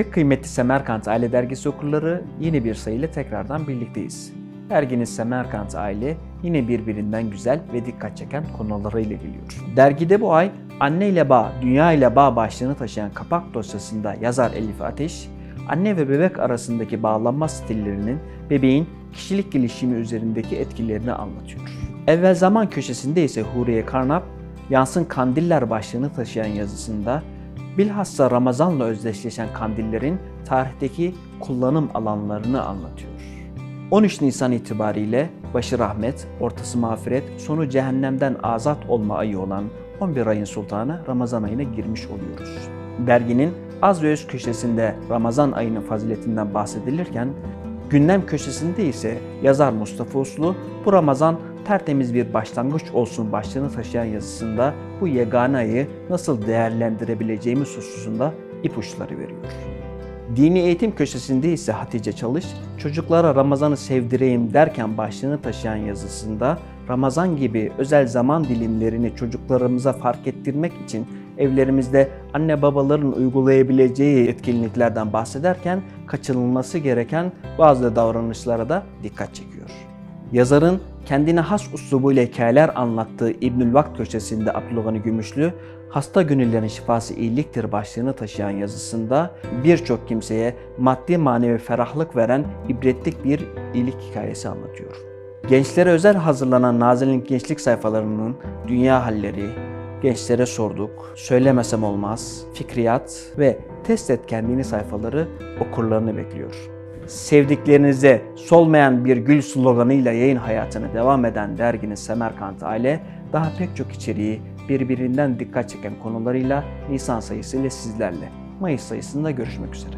Pek kıymetli Semerkant Aile Dergisi okurları yeni bir sayıyla tekrardan birlikteyiz. Derginin Semerkant Aile yine birbirinden güzel ve dikkat çeken konularıyla geliyor. Dergide bu ay Anne ile Bağ, Dünya ile Bağ başlığını taşıyan kapak dosyasında yazar Elif Ateş, anne ve bebek arasındaki bağlanma stillerinin bebeğin kişilik gelişimi üzerindeki etkilerini anlatıyor. Evvel zaman köşesinde ise Huriye Karnap, Yansın Kandiller başlığını taşıyan yazısında bilhassa Ramazan'la özdeşleşen kandillerin tarihteki kullanım alanlarını anlatıyor. 13 Nisan itibariyle başı rahmet, ortası mağfiret, sonu cehennemden azat olma ayı olan 11 ayın sultanı Ramazan ayına girmiş oluyoruz. Derginin az ve öz köşesinde Ramazan ayının faziletinden bahsedilirken, gündem köşesinde ise yazar Mustafa Uslu bu Ramazan tertemiz bir başlangıç olsun başlığını taşıyan yazısında bu yegane ayı nasıl değerlendirebileceğimiz hususunda ipuçları veriyor. Dini eğitim köşesinde ise Hatice Çalış, çocuklara Ramazan'ı sevdireyim derken başlığını taşıyan yazısında Ramazan gibi özel zaman dilimlerini çocuklarımıza fark ettirmek için evlerimizde anne babaların uygulayabileceği etkinliklerden bahsederken kaçınılması gereken bazı davranışlara da dikkat çekiyor. Yazarın kendine has uslubuyla hikayeler anlattığı İbnül Vakt köşesinde Abdülgani Gümüşlü, hasta gönüllerin şifası iyiliktir başlığını taşıyan yazısında birçok kimseye maddi manevi ferahlık veren ibretlik bir iyilik hikayesi anlatıyor. Gençlere özel hazırlanan Nazi'nin gençlik sayfalarının dünya halleri, gençlere sorduk, söylemesem olmaz, fikriyat ve test et kendini sayfaları okurlarını bekliyor sevdiklerinize solmayan bir gül sloganıyla yayın hayatına devam eden derginin Semerkant Aile daha pek çok içeriği birbirinden dikkat çeken konularıyla Nisan sayısıyla sizlerle. Mayıs sayısında görüşmek üzere.